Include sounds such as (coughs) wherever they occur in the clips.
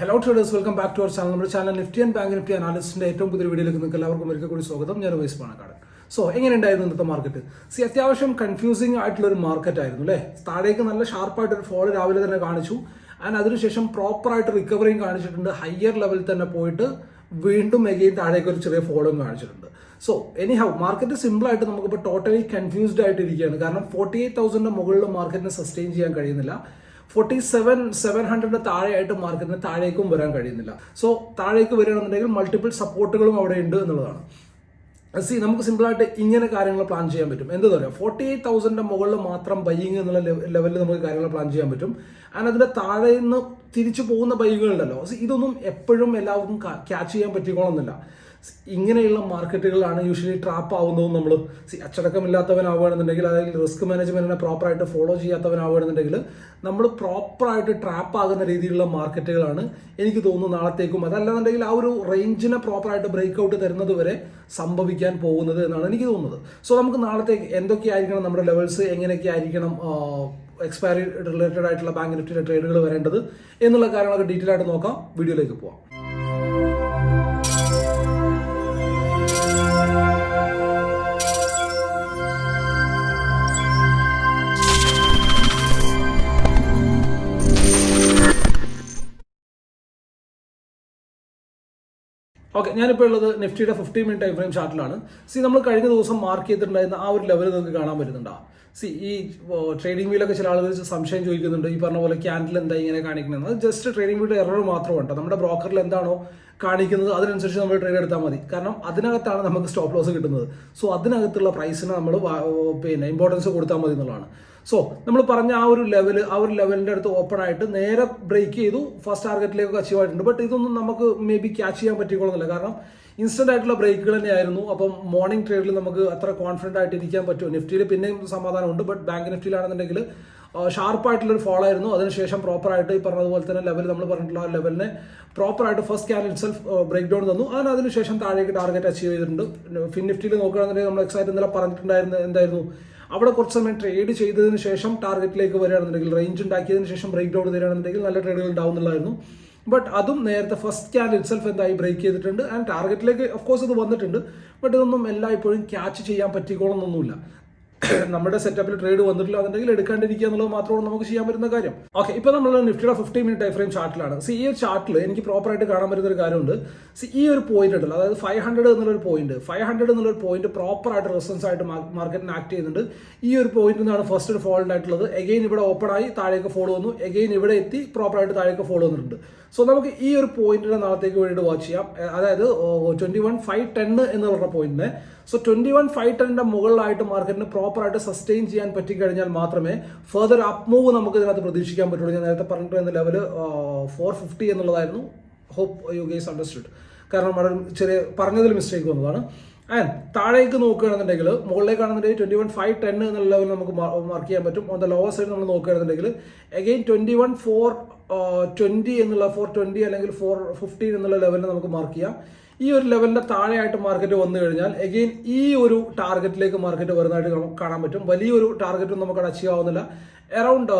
Hello traders welcome back to our channel നമ്മുടെ channel Nifty and bank Nifty അനാലിസ്റ്റിന്റെ ഏറ്റവും പുതിയ വീഡിയോയിലേക്ക് നിങ്ങൾക്ക് എല്ലാവർക്കും ഒരിക്കൽ കൂടി സ്വാഗതം. ഞാൻ വൈസ് പാണക്കാട്. സോ എങ്ങനെ എങ്ങനെയുണ്ടായിരുന്നു ഇന്നത്തെ മാർക്കറ്റ് സി അത്യാവശ്യം കൺഫ്യൂസിംഗ് ആയിട്ടുള്ള ഒരു മാർക്കറ്റ് ആയിരുന്നു അല്ലേ? താഴേക്ക് നല്ല ഷാർപ്പായിട്ട് ഒരു ഫോൾ രാവിലെ തന്നെ കാണിച്ചു. ആൻഡ് അതിനുശേഷം പ്രോപ്പറായിട്ട് റിക്കവറിയും കാണിച്ചിട്ടുണ്ട്. ഹയർ ലെവലിൽ തന്നെ പോയിട്ട് വീണ്ടും എഗെയിൻ താഴേക്ക് ഒരു ചെറിയ ഫോളും കാണിച്ചിട്ടുണ്ട്. So any market simple ആയിട്ട് നമുക്കിപ്പോൾ ടോട്ടലി കൺഫ്യൂസ്ഡ് ആയിട്ട് ഇരിക്കുകയാണ് കാരണം ഫോർട്ടി എയ്റ്റ് തൗസൻഡിന്റെ മുകളിൽ മാർക്കറ്റിനെ സസ്റ്റെയിൻ ചെയ്യാൻ കഴിയുന്നില്ല. ഫോർട്ടി സെവൻ സെവൻ ഹൺഡ്രഡിന് താഴെയായിട്ട് മാർക്കറ്റിന് താഴേക്കും വരാൻ കഴിയുന്നില്ല. സോ താഴേക്ക് വരികയാണെന്നുണ്ടെങ്കിൽ മൾട്ടിപ്പിൾ സപ്പോർട്ടുകളും അവിടെ ഉണ്ട് എന്നുള്ളതാണ്. സി നമുക്ക് സിമ്പിളായിട്ട് ഇങ്ങനെ കാര്യങ്ങൾ പ്ലാൻ ചെയ്യാൻ പറ്റും. എന്ത് പറയാം? ഫോർട്ടി എയ്റ്റ് തൗസൻഡിന്റെ മുകളിൽ മാത്രം ബൈയിങ് എന്നുള്ള ലെവലിൽ നമുക്ക് കാര്യങ്ങൾ പ്ലാൻ ചെയ്യാൻ പറ്റും. ആൻഡ് അതിന്റെ താഴെ നിന്ന് തിരിച്ചു പോകുന്ന ബൈക്കുകളുണ്ടല്ലോ സി ഇതൊന്നും എപ്പോഴും എല്ലാവർക്കും ക്യാച്ച് ചെയ്യാൻ പറ്റിക്കോളന്നില്ല ഇങ്ങനെയുള്ള മാർക്കറ്റുകളാണ് യൂഷ്വലി ട്രാപ്പ് ആവുന്നതും നമ്മൾ അച്ചടക്കമില്ലാത്തവനാവുകയാണെന്നുണ്ടെങ്കിൽ അതായത് റിസ്ക് മാനേജ്മെന്റിനെ പ്രോപ്പറായിട്ട് ഫോളോ ചെയ്യാത്തവനാവുകയാണെന്നുണ്ടെങ്കിൽ നമ്മൾ പ്രോപ്പറായിട്ട് ട്രാപ്പ് ആകുന്ന രീതിയിലുള്ള മാർക്കറ്റുകളാണ് എനിക്ക് തോന്നുന്നു നാളത്തേക്കും. അതല്ലാന്നുണ്ടെങ്കിൽ ആ ഒരു റേഞ്ചിനെ പ്രോപ്പറായിട്ട് ബ്രേക്ക് ഔട്ട് തരുന്നത് വരെ സംഭവിക്കാൻ പോകുന്നത് എന്നാണ് എനിക്ക് തോന്നുന്നത്. സോ നമുക്ക് നാളത്തേക്ക് എന്തൊക്കെയായിരിക്കണം നമ്മുടെ ലെവൽസ് എങ്ങനെയൊക്കെ ആയിരിക്കണം എക്സ്പയറി റിലേറ്റഡ് ആയിട്ടുള്ള ബാങ്ക് നിഫ്റ്റിയിലെ ട്രേഡുകൾ വരേണ്ടത്? എന്നുള്ള കാര്യങ്ങളൊക്കെ ഡീറ്റെയിൽ ആയിട്ട് നോക്കാം. വീഡിയോയിലേക്ക് പോവാം. ഓക്കെ ഞാനിപ്പോൾ ഉള്ളത് നിഫ്റ്റിയുടെ ഫിഫ്റ്റി മിനിറ്റ് ടൈം ഫ്രെയിം ചാർട്ടിലാണ് സി നമ്മൾ കഴിഞ്ഞ ദിവസം മാർക്ക് ചെയ്തിട്ടുണ്ടായിരുന്ന ആ ഒരു ലെവൽ നിങ്ങൾക്ക് കാണാൻ പറ്റുന്നുണ്ടോ? സി ഈ ട്രേഡിംഗ് വീലൊക്കെ ചില ആളുകൾ സംശയം ചോദിക്കുന്നുണ്ട്. ഈ പറഞ്ഞ പോലെ ക്യാൻഡിൽ എന്താ ഇങ്ങനെ കാണിക്കുന്നത്? അത് ജസ്റ്റ് ട്രേഡിംഗ് വീയുടെ എറർ മാത്രമാണ് നമ്മുടെ ബ്രോക്കറിൽ എന്താണോ കാണിക്കുന്നത് അതിനനുസരിച്ച് നമ്മൾ ട്രേഡ് എടുത്താൽ മതി. കാരണം അതിനകത്താണ് നമുക്ക് സ്റ്റോപ്പ് ലോസ് കിട്ടുന്നത്. സോ അതിനകത്തുള്ള പ്രൈസിന് നമ്മൾ പിന്നെ ഇമ്പോർട്ടൻസ് കൊടുത്താൽ മതി എന്നുള്ളതാണ്. സോ നമ്മൾ പറഞ്ഞ ആ ഒരു ലെവൽ ആ ഒരു ലെവലിന്റെ അടുത്ത് ഓപ്പൺ ആയിട്ട് നേരെ ബ്രേക്ക് ചെയ്തു. ഫസ്റ്റ് ടാർഗറ്റിലേക്ക് അച്ചീവ് ആയിട്ടുണ്ട്. ബട്ട് ഇതൊന്നും നമുക്ക് മേ ബി ക്യാച്ച് ചെയ്യാൻ പറ്റിക്കൊള്ളുന്നില്ല കാരണം ഇൻസ്റ്റന്റ് ആയിട്ടുള്ള ബ്രേക്കുകൾ തന്നെയായിരുന്നു. അപ്പം മോർണിംഗ് ട്രേഡിൽ നമുക്ക് അത്ര കോൺഫിഡന്റ് ആയിട്ട് ഇരിക്കാൻ പറ്റുമോ? നിഫ്റ്റിയിൽ പിന്നെയും സമാധാനമുണ്ട്. ബട്ട് ബാങ്ക് നിഫ്റ്റിയിലാണെന്നുണ്ടെങ്കിൽ ഷാർപ്പായിട്ടുള്ളൊരു ഫോൾ ആയിരുന്നു. അതിനുശേഷം പ്രോപ്പറായിട്ട് ഈ പറഞ്ഞതുപോലെ തന്നെ ലെവൽ നമ്മൾ പറഞ്ഞിട്ടുള്ള ആ ലെവലിനെ പ്രോപ്പറായിട്ട് first can itself break down തന്നു. അതിന് അതിനുശേഷം താഴേക്ക് ടാർഗറ്റ് അച്ചീവ് ചെയ്തിട്ടുണ്ട്. ഫിൻ നിഫ്റ്റിയിൽ നോക്കുകയാണെന്നുണ്ടെങ്കിൽ നമ്മൾ എക്സൈറ്റ് ഇന്നലെ പറഞ്ഞിട്ടുണ്ടായിരുന്നു എന്തായിരുന്നു? അവിടെ കുറച്ച് സമയം ട്രേഡ് ചെയ്തതിന് ശേഷം ടാർഗറ്റിലേക്ക് വരികയാണെന്നുണ്ടെങ്കിൽ റേഞ്ച് ഉണ്ടാക്കിയതിന് ശേഷം ബ്രേക്ക് ഡൗൺ തരികയാണെന്നുണ്ടെങ്കിൽ നല്ല ട്രേഡുകൾ ഉണ്ടാവുന്നുള്ളായിരുന്നു. ബട്ട് അതും നേരത്തെ ഫസ്റ്റ് ക്യാൻ ഇറ്റ്സെൽഫ് എന്തായി? ബ്രേക്ക് ചെയ്തിട്ടുണ്ട്. ആൻഡ് ടാർഗറ്റിലേക്ക് ഓഫ് കോഴ്സ് ഇത് വന്നിട്ടുണ്ട്. ബട്ട് ഇതൊന്നും എല്ലായ്പ്പോഴും ക്യാച്ച് ചെയ്യാൻ പറ്റിക്കോളൊന്നൊന്നുമില്ല. (coughs) നമ്മുടെ സെറ്റപ്പിൽ ട്രേഡ് വന്നിട്ടില്ല എന്നുണ്ടെങ്കിൽ എടുക്കാണ്ടിരിക്കുക എന്നുള്ളത് മാത്രമാണ് നമുക്ക് ചെയ്യാൻ പറ്റുന്ന കാര്യം. ഓക്കെ ഇപ്പൊ നമ്മൾ നിഫ്റ്റിയുടെ ഫിഫ്റ്റി മിനിറ്റ് ടൈം ഫ്രെയിം ചാർട്ടിലാണ് സി ഈ ഒരു ചാർട്ടിൽ എനിക്ക് പ്രോപ്പർ ആയിട്ട് കാണാൻ പറ്റുന്ന ഒരു കാര്യമുണ്ട്. സി ഈ ഒരു പോയിന്റ് ഉണ്ടല്ലോ. അതായത് ഫൈവ് ഹൺഡ്രഡ് എന്നുള്ള പോയിന്റ് ഫൈവ് ഹൺഡ്രഡ് എന്നുള്ള പോയിന്റ് പ്രോപ്പർ ആയിട്ട് റെസിസ്റ്റൻസ് ആയിട്ട് മാർക്കറ്റിന് ആക്ട് ചെയ്യുന്നുണ്ട്. ഈ ഒരു പോയിന്റ് നിന്നാണ് ഫസ്റ്റ് ഒരു ഫോൾഡ് ആയിട്ടുള്ളത് എഗെയിൻ ഇവിടെ ഓപ്പൺ ആയി താഴേക്ക് ഫോൾ വന്നു. എഗെയിൻ ഇവിടെ എത്തി പ്രോപ്പർ ആയിട്ട് താഴേക്ക് ഫോൾ വന്നിട്ടുണ്ട്. സോ നമുക്ക് ഈ ഒരു പോയിന്റിനെ നാളത്തേക്ക് വേണ്ടിയിട്ട് വാച്ച് ചെയ്യാം. അതായത് ട്വന്റി വൺ ഫൈവ് ടെൻ എന്ന് പറഞ്ഞ പോയിന്റിനെ സോ ട്വന്റി വൺ ഫൈവ് ടെന്നിന്റെ മുകളിലായിട്ട് മാർക്കറ്റിന് പ്രോപ്പറായിട്ട് സസ്റ്റെയിൻ ചെയ്യാൻ പറ്റിക്കഴിഞ്ഞാൽ മാത്രമേ ഫെർദർ അപ് മൂവ് നമുക്ക് ഇതിനകത്ത് പ്രതീക്ഷിക്കാൻ പറ്റുള്ളൂ. ഞാൻ നേരത്തെ പറഞ്ഞിട്ടുള്ള ലെവൽ ഫോർ ഫിഫ്റ്റി എന്നുള്ളതായിരുന്നു. ഹോപ്പ് യു ഗേസ് അണ്ടർസ്റ്റുഡ് കാരണം ചെറിയ പറഞ്ഞതിൽ മിസ്റ്റേക്ക് വന്നതാണ്. ആൻഡ് താഴേക്ക് നോക്കുകയാണെന്നുണ്ടെങ്കിൽ മുകളിലേക്ക് ആണെന്നുണ്ടെങ്കിൽ ട്വന്റി വൺ ഫൈവ് ടെൻ എന്നുള്ള ലെവൽ നമുക്ക് മാർക്ക് ചെയ്യാൻ പറ്റും. ഓൺ ദ ലോവർ സൈഡ് നമ്മൾ നോക്കുകയാണെന്നുണ്ടെങ്കിൽ again twenty one four twenty എന്നുള്ള ഫോർ ട്വന്റി അല്ലെങ്കിൽ ഫോർ ഫിഫ്റ്റീൻ എന്നുള്ള ലെവലിൽ നമുക്ക് മാർക്ക് ചെയ്യാം. ഈ ഒരു ലെവലിന്റെ താഴെയായിട്ട് മാർക്കറ്റ് വന്നു കഴിഞ്ഞാൽ എഗെയിൻ ഈ ഒരു ടാർഗറ്റിലേക്ക് മാർക്കറ്റ് വരുന്നതായിട്ട് കാണാൻ പറ്റും. വലിയൊരു ടാർഗറ്റും നമുക്ക് അച്ചീവ് ആവുന്നില്ല. അറൌണ്ട്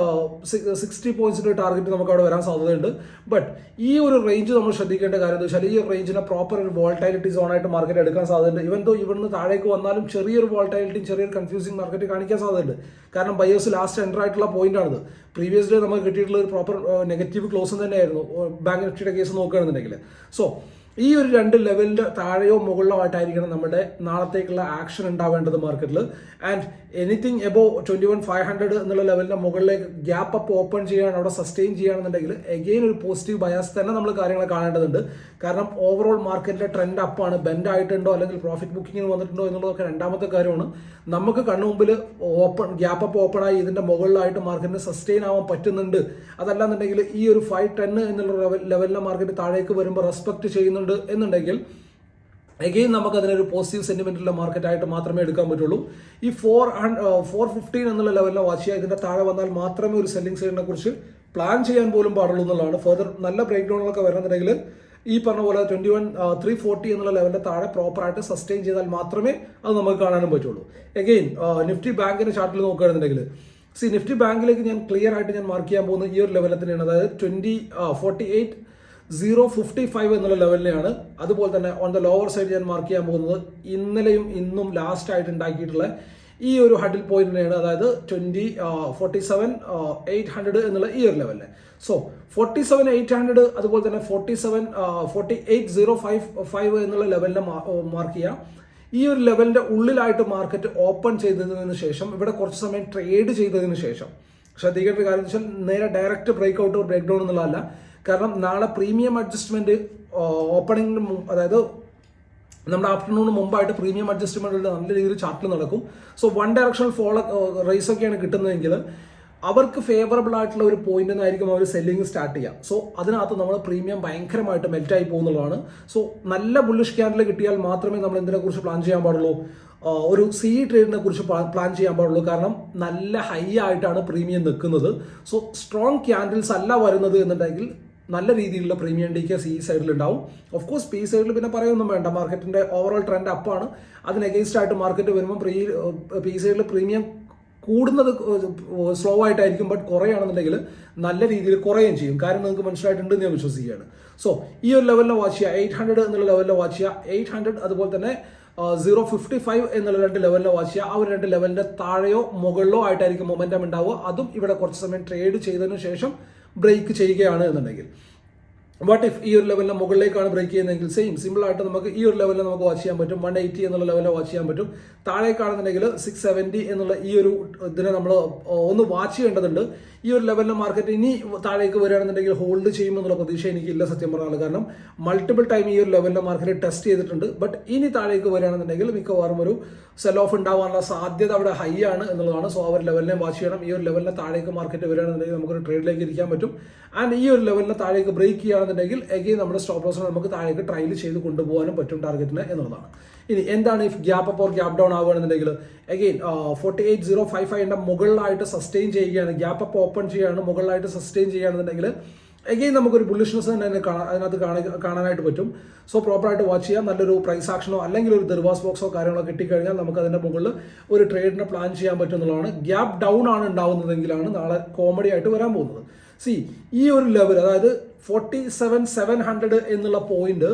സിക്സ്റ്റി പോയിന്റ്സിന്റെ ടാർഗറ്റ് നമുക്ക് അവിടെ വരാൻ സാധ്യതയുണ്ട്. ബട്ട് ഈ ഒരു റേഞ്ച് നമ്മൾ ശ്രദ്ധിക്കേണ്ട കാര്യം എന്താ വെച്ചാൽ ഈ റേഞ്ചിനെ പ്രോപ്പർ ഒരു വോൾട്ടൈലിറ്റി സോൺ ആയിട്ട് മാർക്കറ്റ് എടുക്കാൻ സാധ്യതയുണ്ട്. ഇവൻ തോ ഇവിടുന്ന് താഴേക്ക് വന്നാലും ചെറിയൊരു വോൾട്ടൈലിറ്റിയും ചെറിയൊരു കൺഫ്യൂസിങ് മാർക്കറ്റ് കാണിക്കാൻ സാധ്യതയുണ്ട്. കാരണം ബയേഴ്സ് ലാസ്റ്റ് എന്റർ ആയിട്ടുള്ള പോയിന്റ് ആണിത്. പ്രീവിയസ് ഡേ നമുക്ക് കിട്ടിയിട്ടുള്ള ഒരു പ്രോപ്പർ നെഗറ്റീവ് ക്ലോസ് തന്നെയായിരുന്നു. ബാങ്ക് നിഫ്റ്റിയുടെ കേസ് നോക്കുകയാണെന്നുണ്ടെങ്കിൽ. സോ ഈ ഒരു രണ്ട് ലെവലിന്റെ താഴെയോ മുകളിലോ ആയിട്ടായിരിക്കണം നമ്മുടെ നാളത്തേക്കുള്ള ആക്ഷൻ ഉണ്ടാവേണ്ടത് മാർക്കറ്റിൽ and anything above twenty one five hundred എന്നുള്ള ലെവലിന്റെ മുകളിലേക്ക് ഗ്യാപ്പ് അപ്പ് ഓപ്പൺ ചെയ്യാൻ അവിടെ സസ്റ്റെയിൻ ചെയ്യുകയാണെന്നുണ്ടെങ്കിൽ എഗെയിൻ ഒരു പോസിറ്റീവ് ബയാസ് തന്നെ നമ്മൾ കാര്യങ്ങൾ കാണേണ്ടതുണ്ട്. കാരണം ഓവറോൾ മാർക്കറ്റിലെ ട്രെൻഡ് അപ്പാണ് ബെൻഡ് ആയിട്ടുണ്ടോ അല്ലെങ്കിൽ പ്രോഫിറ്റ് ബുക്കിംഗ് വന്നിട്ടുണ്ടോ എന്നുള്ളതൊക്കെ രണ്ടാമത്തെ കാര്യമാണ്. നമുക്ക് കണ്ണു മുമ്പിൽ ഓപ്പൺ ഗ്യാപ്പ് അപ്പ് ഓപ്പൺ ആയി ഇതിന്റെ മുകളിലായിട്ട് മാർക്കറ്റിന് സസ്റ്റെയിൻ ആവാൻ പറ്റുന്നുണ്ട്. അതല്ലാന്നുണ്ടെങ്കിൽ ഈ ഒരു ഫൈവ് ടെൻ എന്നുള്ള ലെവലിലെ മാർക്കറ്റ് താഴേക്ക് വരുമ്പോൾ റെസ്പെക്ട് ചെയ്യുന്നുണ്ട്. എന്നുണ്ടെങ്കിൽ എഗെയിൻ നമുക്ക് അതിനൊരു പോസിറ്റീവ് സെന്റിമെന്റുള്ള മാർക്കറ്റ് ആയിട്ട് മാത്രമേ എടുക്കാൻ പറ്റുള്ളൂ. ഈ ഫോർ ഫോർ ഫിഫ്റ്റീൻ എന്നുള്ള ലെവലിലെ വാച്ച് ചെയ്യുക. ഇതിന്റെ താഴെ വന്നാൽ മാത്രമേ ഒരു സെല്ലിംഗ് സൈഡിനെ കുറിച്ച് പ്ലാൻ ചെയ്യാൻ പോലും പാടുള്ളൂ എന്നുള്ളതാണ്. ഫർദർ നല്ല ബ്രേക്ക് ഡൗണുകളൊക്കെ വരണമെന്നുണ്ടെങ്കിൽ ഈ പറഞ്ഞ പോലെ ട്വന്റി വൺ ത്രീ ഫോർട്ടി എന്നുള്ള ലെവലിന്റെ താഴെ പ്രോപ്പർ ആയിട്ട് സസ്റ്റെയിൻ ചെയ്താൽ മാത്രമേ അത് നമുക്ക് കാണാനും പറ്റുള്ളൂ. എഗെയിൻ നിഫ്റ്റി ബാങ്കിന്റെ ചാർട്ടിൽ നോക്കുകയാണെന്നുണ്ടെങ്കിൽ സി നിഫ്റ്റി ബാങ്കിലേക്ക് ഞാൻ ക്ലിയർ ആയിട്ട് ഞാൻ മാർക്ക് ചെയ്യാൻ പോകുന്ന ഈ ഒരു ലെവലിൽ തന്നെയാണ് അതായത് twenty forty eight zero fifty five എന്നുള്ള ലെവലിനെയാണ് അതുപോലെ തന്നെ ഓൺ ദ ലോവർ സൈഡ് ഞാൻ മാർക്ക് ചെയ്യാൻ പോകുന്നത്. ഇന്നലെയും ഇന്നും ലാസ്റ്റ് ആയിട്ട് ഉണ്ടാക്കിയിട്ടുള്ള ഈ ഒരു ഹഡിൽ പോയിന്റിനെയാണ് അതായത് twenty forty seven eight hundred എന്നുള്ള ഈ ഒരു ലെവലിൽ so forty seven eight hundred അതുപോലെ തന്നെ forty seven forty eight zero five five എന്നുള്ള ലെവലിനെ മാർക്ക് ചെയ്യാം. ഈ ഒരു ലെവലിന്റെ ഉള്ളിലായിട്ട് മാർക്കറ്റ് ഓപ്പൺ ചെയ്തതിന് ശേഷം ഇവിടെ കുറച്ച് സമയം ട്രേഡ് ചെയ്തതിന് ശേഷം ശ്രദ്ധിക്കേണ്ട ഒരു കാര്യം വെച്ചാൽ നേരെ direct break out break down എന്നുള്ളതല്ല. കാരണം നാളെ പ്രീമിയം അഡ്ജസ്റ്റ്മെന്റ് ഓപ്പണിംഗിന് അതായത് നമ്മുടെ ആഫ്റ്റർനൂണിന് മുമ്പായിട്ട് പ്രീമിയം അഡ്ജസ്റ്റ്മെന്റ് നല്ല രീതിയിൽ ചാർട്ടിൽ നടക്കും. So one directional follow race ഒക്കെയാണ് കിട്ടുന്നതെങ്കിൽ അവർക്ക് ഫേവറബിൾ ആയിട്ടുള്ള ഒരു പോയിന്റ് നിന്നായിരിക്കും അവർ സെല്ലിംഗ് സ്റ്റാർട്ട് ചെയ്യുക സോ അതിനകത്ത് നമ്മൾ പ്രീമിയം ഭയങ്കരമായിട്ട് മെൽറ്റ് ആയി പോകുന്നതാണ്. സോ നല്ല ബുള്ളിഷ് ക്യാൻഡിൽ കിട്ടിയാൽ മാത്രമേ നമ്മൾ എന്തിനെ കുറിച്ച് പ്ലാൻ ചെയ്യാൻ പാടുള്ളൂ? ഒരു സി ട്രേഡിനെ കുറിച്ച് പ്ലാൻ ചെയ്യാൻ പാടുള്ളൂ. കാരണം നല്ല ഹൈ ആയിട്ടാണ് പ്രീമിയം നിൽക്കുന്നത്. സോ സ്ട്രോങ് ക്യാൻഡിൽസ് അല്ല വരുന്നത് എന്നുണ്ടെങ്കിൽ നല്ല രീതിയിലുള്ള പ്രീമിയം ഡി കെ സി സൈഡിൽ ഉണ്ടാവും ഓഫ് കോഴ്സ് പി സൈഡിൽ പിന്നെ പറയൊന്നും വേണ്ട. മാർക്കറ്റിന്റെ ഓവറോൾ ട്രെൻഡ് അപ്പാണ് അതിന് അഗേൻസ്റ്റ് ആയിട്ട് മാർക്കറ്റ് വരുമ്പോൾ പ്രീ പി സൈഡിൽ പ്രീമിയം കൂടുന്നത് സ്ലോ ആയിട്ടായിരിക്കും. ബട്ട് കുറയുകയാണെന്നുണ്ടെങ്കിൽ നല്ല രീതിയിൽ കുറയുകയും ചെയ്യും. കാര്യം നിങ്ങൾക്ക് മനസ്സിലായിട്ടുണ്ട് എന്ന് ഞാൻ വിശ്വസിക്കുകയാണ്. സോ ഈ ഒരു ലെവലിൽ വാച്ച് ചെയ്യുക. എയ്റ്റ് ഹൺഡ്രഡ് എന്നുള്ള ലെവലിൽ വാച്ച് ചെയ്യുക. എയ്റ്റ് ഹൺഡ്രഡ് അതുപോലെ തന്നെ സീറോ ഫിഫ്റ്റി ഫൈവ് എന്നുള്ള രണ്ട് ലെവലിൽ വാച്ച് ചെയ്യുക. ആ ഒരു രണ്ട് ലെവലിന്റെ താഴെയോ മുകളിലോ ആയിട്ടായിരിക്കും മൊമെന്റം ഉണ്ടാവുക. അതും ഇവിടെ കുറച്ച് സമയം ട്രേഡ് ചെയ്തതിനു ശേഷം ബ്രേക്ക് ചെയ്യുകയാണ് എന്നുണ്ടെങ്കിൽ. വാട്ട് ഇഫ് ഈ ഒരു ലെവലിന് മുകളിലേക്കാണ് ബ്രേക്ക് ചെയ്യുന്നതെങ്കിൽ സെയിം സിമ്പിൾ ആയിട്ട് നമുക്ക് ഈ ഒരു ലെവലിൽ നമുക്ക് വാച്ച് ചെയ്യാൻ പറ്റും. വൺ എയ്റ്റി എന്നുള്ള ലെവലിൽ വാച്ച് ചെയ്യാൻ പറ്റും. താഴേക്കാണെന്നുണ്ടെങ്കിൽ സിക്സ് സെവന്റി എന്നുള്ള ഈ ഒരു ഇതിനെ നമ്മൾ ഒന്ന് വാച്ച് ചെയ്യേണ്ടതുണ്ട്. ഈ ഒരു ലെവലിലെ മാർക്കറ്റ് ഇനി താഴേക്ക് വരികയാണെന്നുണ്ടെങ്കിൽ ഹോൾഡ് ചെയ്യുമെന്നുള്ള പ്രതീക്ഷ എനിക്കില്ല സത്യം പറഞ്ഞാൽ കാരണം മൾട്ടിപ്പിൾ ടൈം ഈ ഒരു ലെവലിലെ മാർക്കറ്റ് ടെസ്റ്റ് ചെയ്തിട്ടുണ്ട്. ബട്ട് ഇനി താഴേക്ക് വരികയാണെന്നുണ്ടെങ്കിൽ മിക്കവാറും ഒരു സെൽ ഓഫ് ഉണ്ടാവാനുള്ള സാധ്യത അവിടെ ഹൈ ആണ് എന്നുള്ളതാണ്. സോ ആ ഒരു ലെവലിനെ വാച്ച് ചെയ്യണം. ഈ ഒരു ലെവലിനെ താഴേക്ക് മാർക്കറ്റ് വരികയാണെന്നുണ്ടെങ്കിൽ നമുക്കൊരു ട്രേഡിലേക്ക് ഇരിക്കാൻ പറ്റും. ആൻഡ് ഈ ഒരു ലെവലിന് താഴേക്ക് ബ്രേക്ക് ചെയ്യുകയാണെന്നുണ്ടെങ്കിൽ എഗെയിൻ നമ്മുടെ സ്റ്റോപ്പ് ലോസിനെ നമുക്ക് താഴേക്ക് ട്രയൽ ചെയ്ത് കൊണ്ടുപോകാനും പറ്റും ടാർഗറ്റിന് എന്നുള്ളതാണ്. ഇനി എന്താണ് if gap up or gap down ആവുകയാണെന്നുണ്ടെങ്കിൽ again forty eight zero five ഫൈവിന്റെ മുകളിലായിട്ട് സസ്റ്റെയിൻ ചെയ്യുകയാണ് ഗ്യാപ്പ് അപ്പ് ഓപ്പൺ ചെയ്യുകയാണ് മുകളിലായിട്ട് സസ്റ്റെയിൻ ചെയ്യുകയാണെന്നുണ്ടെങ്കിൽ എഗെയിൻ നമുക്കൊരു ബുള്ളിഷ്നസ് തന്നെ അതിനെ കാണാൻ അതിനകത്ത് കാണാ- കാണാനായിട്ട് പറ്റും. സോ പ്രോപ്പറായിട്ട് വാച്ച് ചെയ്യാം നല്ലൊരു പ്രൈസ് ആക്ഷനോ അല്ലെങ്കിൽ ഒരു ദർവാസ് ബോക്സോ കാര്യങ്ങളോ കിട്ടിക്കഴിഞ്ഞാൽ നമുക്ക് അതിന്റെ മുകളിൽ ഒരു ട്രേഡിനെ പ്ലാൻ ചെയ്യാൻ പറ്റും എന്നുള്ളതാണ്. ഗ്യാപ്പ് ഡൗൺ ആണ് ഉണ്ടാവുന്നതെങ്കിലാണ് നാളെ കോമഡി ആയിട്ട് വരാൻ പോകുന്നത്. സി ഈ ഒരു ലെവൽ അതായത് ഫോർട്ടി സെവൻ സെവൻ ഹൺഡ്രഡ് എന്നുള്ള പോയിന്റ്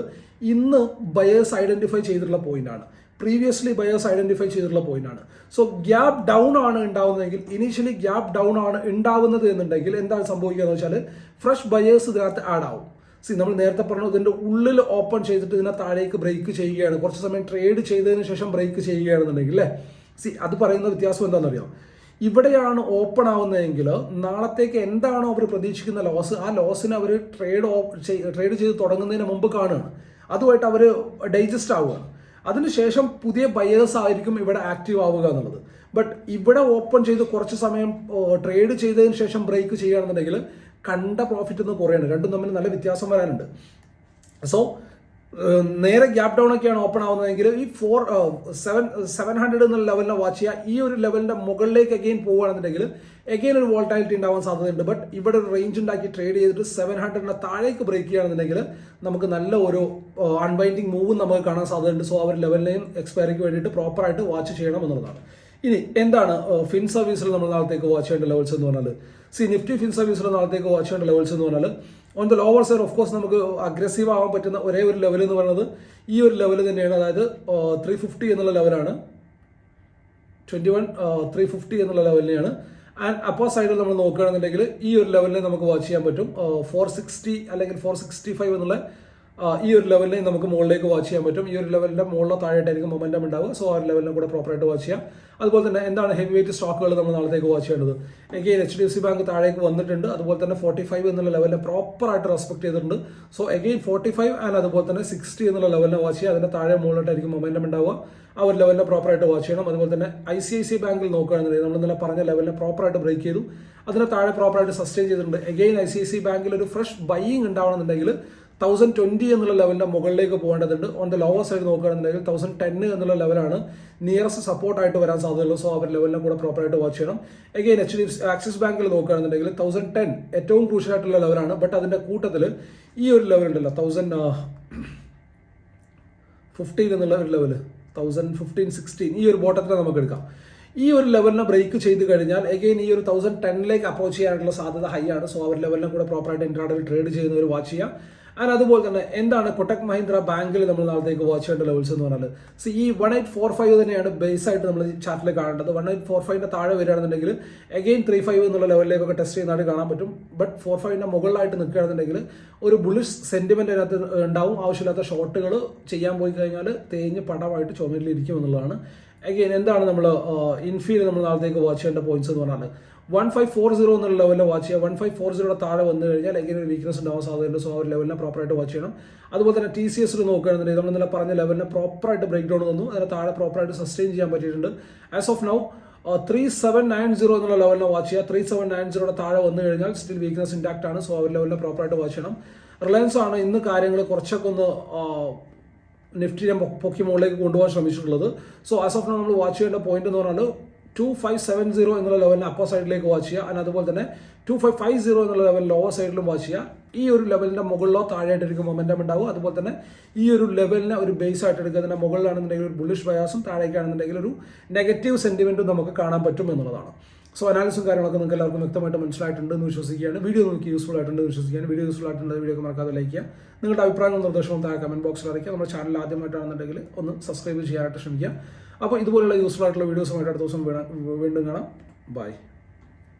ഇന്ന് ബയേഴ്സ് ഐഡന്റിഫൈ ചെയ്തിട്ടുള്ള പോയിന്റ് ആണ്. പ്രീവിയസ്ലി ബയേഴ്സ് ഐഡന്റിഫൈ ചെയ്തിട്ടുള്ള പോയിന്റ് ആണ്. സോ ഗ്യാപ് ഡൗൺ ആണ് ഉണ്ടാവുന്നതെങ്കിൽ ഇനീഷ്യലി ഗ്യാപ് ഡൗൺ ആണ് ഉണ്ടാവുന്നത് എന്നുണ്ടെങ്കിൽ എന്താണ് സംഭവിക്കുക എന്ന് വെച്ചാൽ ഫ്രഷ് ബയേഴ്സ് ഇതിനകത്ത് ആഡ് ആവും. സി നമ്മൾ നേരത്തെ പറഞ്ഞു ഇതിന്റെ ഉള്ളിൽ ഓപ്പൺ ചെയ്തിട്ട് ഇതിനെ താഴേക്ക് ബ്രേക്ക് ചെയ്യുകയാണ്. കുറച്ച് സമയം ട്രേഡ് ചെയ്തതിന് ശേഷം ബ്രേക്ക് ചെയ്യുകയാണെന്നുണ്ടെങ്കിൽ അല്ലേ? സി അത് പറയുന്ന വ്യത്യാസം എന്താണെന്നറിയാം? ഇവിടെയാണ് ഓപ്പൺ ആവുന്നതെങ്കിൽ നാളത്തേക്ക് എന്താണോ അവർ പ്രതീക്ഷിക്കുന്ന ലോസ് ആ ലോസിന് അവർ ട്രേഡ് ട്രേഡ് ചെയ്ത് തുടങ്ങുന്നതിന് മുമ്പ് കാണുകയാണ്. അതുമായിട്ട് അവർ ഡൈജസ്റ്റ് ആവുകയാണ്. അതിനുശേഷം പുതിയ ബയേഴ്സ് ആയിരിക്കും ഇവിടെ ആക്റ്റീവ് ആവുക എന്നുള്ളത്. ബട്ട് ഇവിടെ ഓപ്പൺ ചെയ്ത് കുറച്ച് സമയം ട്രേഡ് ചെയ്തതിന് ശേഷം ബ്രേക്ക് ചെയ്യുകയാണെന്നുണ്ടെങ്കിൽ കണ്ട പ്രോഫിറ്റ് ഒന്ന് കുറയാണ്. രണ്ടും തമ്മിൽ നല്ല വ്യത്യാസം വരാനുണ്ട്. സോ നേരെ ഗ്യാപ് ഡൗൺ ഒക്കെയാണ് ഓപ്പൺ ആവുന്നതെങ്കിൽ ഈ ഫോർ സെവൻ സെവൻ ഹൺഡ്രഡ് എന്നുള്ള ലെവലിനെ വാച്ച് ചെയ്യുക. ഈ ഒരു ലെവലിന്റെ മുകളിലേക്ക് അഗെയിൻ പോവുകയാണെന്നുണ്ടെങ്കിൽ അഗെയിൻ ഒരു വോൾട്ടാലിറ്റി ഉണ്ടാവാൻ സാധ്യതയുണ്ട്. ബട്ട് ഇവിടെ ഒരു റേഞ്ച് ഉണ്ടാക്കി ട്രേഡ് ചെയ്തിട്ട് സെവൻ ഹൺഡ്രഡിന്റെ താഴേക്ക് ബ്രേക്ക് ചെയ്യുകയാണെന്നുണ്ടെങ്കിൽ നമുക്ക് നല്ല ഒരു അൺബൈൻഡിങ് മൂവും നമുക്ക് കാണാൻ സാധ്യതയുണ്ട്. സോ അവർ ലെവലിനെയും എക്സ്പയറിക്ക് വേണ്ടിയിട്ട് പ്രോപ്പറായിട്ട് വാച്ച് ചെയ്യണം എന്നുള്ളതാണ്. ഇനി എന്താണ് ഫിൻ സർവീസിൽ നമ്മൾ നാളത്തേക്ക് വാച്ച് ചെയ്യേണ്ട ലെവൽസ് എന്ന് പറഞ്ഞാൽ സി നിഫ്റ്റി ഫിൻ സർവീസിൽ നാളത്തേക്ക് വാച്ച് ചെയ്യേണ്ട ലെവൽസ് എന്ന് പറഞ്ഞാൽ on the lower side of course നമുക്ക് അഗ്രസീവ് ആവാൻ പറ്റുന്ന ഒരേ ഒരു ലെവൽ എന്ന് പറയുന്നത് ഈ ഒരു ലെവൽ തന്നെയാണ്. അതായത് ത്രീ ഫിഫ്റ്റി എന്നുള്ള ലെവലാണ് ട്വന്റി വൺ ത്രീ ഫിഫ്റ്റി എന്നുള്ള ലെവലിനെയാണ് ആൻഡ് അപ്പോ സൈഡിൽ നമ്മൾ നോക്കുകയാണെന്നുണ്ടെങ്കിൽ ഈ ഒരു ലെവലിനെ നമുക്ക് വാച്ച് ചെയ്യാൻ പറ്റും. ഫോർ സിക്സ്റ്റി അല്ലെങ്കിൽ ഫോർ സിക്സ്റ്റി ഫൈവ് എന്നുള്ള ഈ ഒരു ലെവലിനെ നമുക്ക് മുകളിലേക്ക് വാച്ച് ചെയ്യാൻ പറ്റും. ഈ ഒരു ലെവലിന്റെ മുകളിലോ താഴെയായിട്ടായിരിക്കും മൊമെന്റം ഉണ്ടാവുക. സോ ആ ലെവലിനെ കൂടെ പ്രോപ്പറായിട്ട് വാച്ച് ചെയ്യാം. അതുപോലെ തന്നെ എന്താണ് ഹെവി വെയിറ്റ് സ്റ്റോക്കുകൾ നമ്മൾ നാളത്തേക്ക് വാച്ച് ചെയ്യേണ്ടത്? എനിക്ക് H D F C bank താഴേക്ക് വന്നിട്ടുണ്ട്. അതുപോലെ തന്നെ ഫോർട്ടി ഫൈവ് എന്നുള്ള ലെവലിനെ പ്രോപ്പറായിട്ട് റെസ്പെക്ട് ചെയ്തിട്ടുണ്ട്. So again forty five and അതുപോലെ തന്നെ സിക്സ്റ്റി എന്നുള്ള ലെവലിനെ വാച്ച് ചെയ്യുക. അതിന്റെ താഴെ മുകളിലോട്ടായിരിക്കും മൊമെന്റം ഉണ്ടാവുക. ആ ഒരു ലെവലിനെ പ്രോപ്പറായിട്ട് വാച്ച് ചെയ്യണം. അതുപോലെ തന്നെ ഐ സി ഐ സി ബാങ്കിൽ നോക്കുകയാണെന്നുണ്ടെങ്കിൽ നമ്മൾ ഇന്നലെ പറഞ്ഞ ലെവലിനെ പ്രോപ്പറായിട്ട് ബ്രേക്ക് ചെയ്തു. അതിനെ താഴെ പ്രോപ്പറായിട്ട് സസ്റ്റെയിൻ ചെയ്തിട്ടുണ്ട്. Again I C I C ബാങ്കിൽ ഒരു ഫ്രഷ് ബൈയിങ് ഉണ്ടാവണമെന്നുണ്ടെങ്കിൽ തൗസൻഡ് ട്വന്റി എന്നുള്ള ലെവലിന്റെ മുകളിലേക്ക് പോകേണ്ടതുണ്ട്. ഓൺ ദ ലോവർ സൈഡ് നോക്കുകയാണെന്നുണ്ടെങ്കിൽ തൗസൻഡ് ടെൻ എന്നുള്ള ലെവലാണ് നിയറസ്റ്റ് സപ്പോർട്ട് ആയിട്ട് വരാൻ സാധ്യതയുള്ളൂ. സോ അവർ ലെവലിനെ കൂടെ പ്രോപ്പറായിട്ട് വാച്ച് ചെയ്യണം. എഗെയിൻ എച്ച് ഡി ആക്സിസ് ബാങ്കിൽ നോക്കുകയാണെന്നുണ്ടെങ്കിൽ തൗസൻഡ് ടെൻ ഏറ്റവും ക്രൂഷ്യൽ ആയിട്ടുള്ള ലെവലാണ് ബട്ട് അതിന്റെ കൂട്ടത്തിൽ ഈ ഒരു ലെവൽ ഉണ്ടല്ലോ തൗസൻഡ് ഫിഫ്റ്റീൻ എന്നുള്ള ഒരു ലെവൽ തൗസൻഡ് ഫിഫ്റ്റീൻ സിക്സ്റ്റീൻ ഈ ഒരു ബോട്ടത്തിനെ നമുക്ക് എടുക്കാം. ഈ ഒരു ലെവലിനെ ബ്രേക്ക് ചെയ്ത് കഴിഞ്ഞാൽ എഗെയിൻ ഈ ഒരു തൗസൻഡ് ടെന്നിലേക്ക് അപ്രോച്ച് ചെയ്യാനുള്ള സാധ്യത ഹൈ ആണ്. സോ അവർ ലെവലിനെ കൂടെ പ്രോപ്പറായിട്ട് ഇൻട്രാഡിൽ ട്രേഡ് ചെയ്യുന്നവർ വാച്ച് ചെയ്യാം ആൻഡ് അതുപോലെ തന്നെ എന്താണ് കൊട്ടക് മഹീന്ദ്ര ബാങ്കിൽ നമ്മൾ നാളത്തേക്ക് വാച്ച് ചെയ്യേണ്ട ലെവൽസ് എന്ന് പറഞ്ഞാൽ സി ഈ വൺ എയ്റ്റ് ഫോർ ഫൈവ് തന്നെയാണ് ബേസ് ആയിട്ട് നമ്മൾ ചാർട്ടിൽ കാണേണ്ടത്. വൺ എയ്റ്റ് ഫോർ ഫൈവിന്റെ താഴെ വരികയാണെന്നുണ്ടെങ്കിൽ അഗെയിൻ ത്രീ ഫൈവ് എന്നുള്ള ലെവലിലേക്കൊക്കെ ടെസ്റ്റ് ചെയ്യുന്നതായിട്ട് കാണാൻ പറ്റും. ബട്ട് ഫോർ ഫൈവിന്റെ മുകളിലായിട്ട് നിൽക്കുകയാണെന്നുണ്ടെങ്കിൽ ഒരു ബുള്ളിഷ് സെന്റിമെന്റ് അതിനകത്ത് ഉണ്ടാവും. ആവശ്യമില്ലാത്ത ഷോട്ടുകൾ ചെയ്യാൻ പോയി കഴിഞ്ഞാൽ തേഞ്ഞ് പടമായിട്ട് ചുമരിലിരിക്കും എന്നുള്ളതാണ്. അഗെയിൻ എന്താണ് നമ്മൾ ഇൻഫീൽ നമ്മൾ നാളത്തേക്ക് വാച്ച് ചെയ്യേണ്ട പോയിന്റ്സ് എന്ന് പറഞ്ഞാൽ വൺ ഫൈവ് ഫോർ സീറോ എന്നുള്ള ലെവലിൽ വാച്ച് ചെയ്യുക. വൺ ഫൈവ് ഫോർ സീറോയുടെ താഴെ വന്നു കഴിഞ്ഞാൽ എങ്ങനെ ഒരു വീക്ക്നസ് ഉണ്ടാവാൻ സാധ്യതയുണ്ട്. സോ ആ ഒരു ലെവലിനെ പ്രോപ്പറായിട്ട് വാച്ച് ചെയ്യണം. അതുപോലെ തന്നെ ടി സി എസിൽ നോക്കുകയാണെന്നുണ്ടെങ്കിൽ നമ്മൾ ഇന്നലെ പറഞ്ഞ ലെവലിനെ പ്രോപ്പറായിട്ട് ബ്രേക്ക് ഡൗൺ വന്നു അതിന് താഴെ പ്രോപ്പറായിട്ട് സസ്റ്റെയിൻ ചെയ്യാൻ പറ്റിയിട്ടുണ്ട്. As of now three seven nine zero എന്നുള്ള ലെവലിനെ വാച്ച് ചെയ്യുക. ത്രീ സെവൻ നയൻ സീറോയുടെ താഴെ വന്നു കഴിഞ്ഞാൽ സ്റ്റിൽ വീക്ക്നസ് ഇൻടാക്ട് ആണ്. സോ ആ ഒരു ലെവലിനെ പ്രോപ്പറായിട്ട് വാച്ച് ചെയ്യണം. റിലയൻസ് ആണ് ഇന്ന് കാര്യങ്ങൾ കുറച്ചൊക്കെ ഒന്ന് പൊ- പൊക്കി മുകളിലേക്ക് കൊണ്ടുപോകാൻ ശ്രമിച്ചിട്ടുള്ളത്. സോ ആസ് ഓഫ് നമ്മൾ വാച്ച് ചെയ്യേണ്ട പോയിന്റ് എന്ന് പറഞ്ഞാൽ ടു ഫൈവ് സെവൻ സീറോ എന്നുള്ള ലെവലിന് അപ്പർ സൈഡിലേക്ക് വാച്ച് ചെയ്യുക. അതിന് അതുപോലെ തന്നെ ടു ഫൈവ് ഫൈവ് സീറോ എന്നുള്ള ലെവൽ ലോവർ സൈഡിലും വാച്ച് ചെയ്യുക. ഈ ഒരു ലെവലിന്റെ മുകളിലോ താഴെയായിട്ടായിരിക്കും മൊമെന്റം ഉണ്ടാവും അതുപോലെ തന്നെ ഈ ഒരു ലെവലിനെ ഒരു ബേസ് ആയിട്ട് എടുക്കുക അതിന്റെ മുകളിലാണെന്നുണ്ടെങ്കിൽ ഒരു ബുള്ളിഷ് ബയാസും താഴേക്കാണെന്നുണ്ടെങ്കിൽ ഒരു നെഗറ്റീവ് സെന്റിമെന്റും നമുക്ക് കാണാൻ പറ്റും എന്നുള്ളതാണ്. സോ അനാലിസും കാര്യങ്ങളൊക്കെ നിങ്ങൾക്ക് എല്ലാവർക്കും വ്യക്തമായിട്ട് മനസ്സിലായിട്ടുണ്ട് എന്ന് വിശ്വസിക്കുകയാണ്. വീഡിയോ നിങ്ങൾക്ക് യൂസ്ഫുൾ ആയിട്ടുണ്ട് വിശ്വസിക്കുകയാണ്. വീഡിയോ യൂസ്ഫുൾ ആയിട്ടുണ്ട് വീഡിയോ മറക്കാതെ ലൈക്ക് ചെയ്യുക. നിങ്ങളുടെ അഭിപ്രായങ്ങളും നിർദ്ദേശവും താഴെ കമന്റ് ബോക്സിൽ അറിയിക്കുക. നമ്മുടെ ചാനൽ ആദ്യമായിട്ടാണെന്നുണ്ടെങ്കിൽ ഒന്ന് സബ്സ്ക്രൈബ് ചെയ്യാനായിട്ട് ശ്രമിക്കുക. അപ്പോൾ ഇതുപോലുള്ള യൂസ്ഫുൾ ആയിട്ടുള്ള വീഡിയോസുമായിട്ട് അടുത്ത ദിവസം വീണ്ടും കാണാം. ബൈ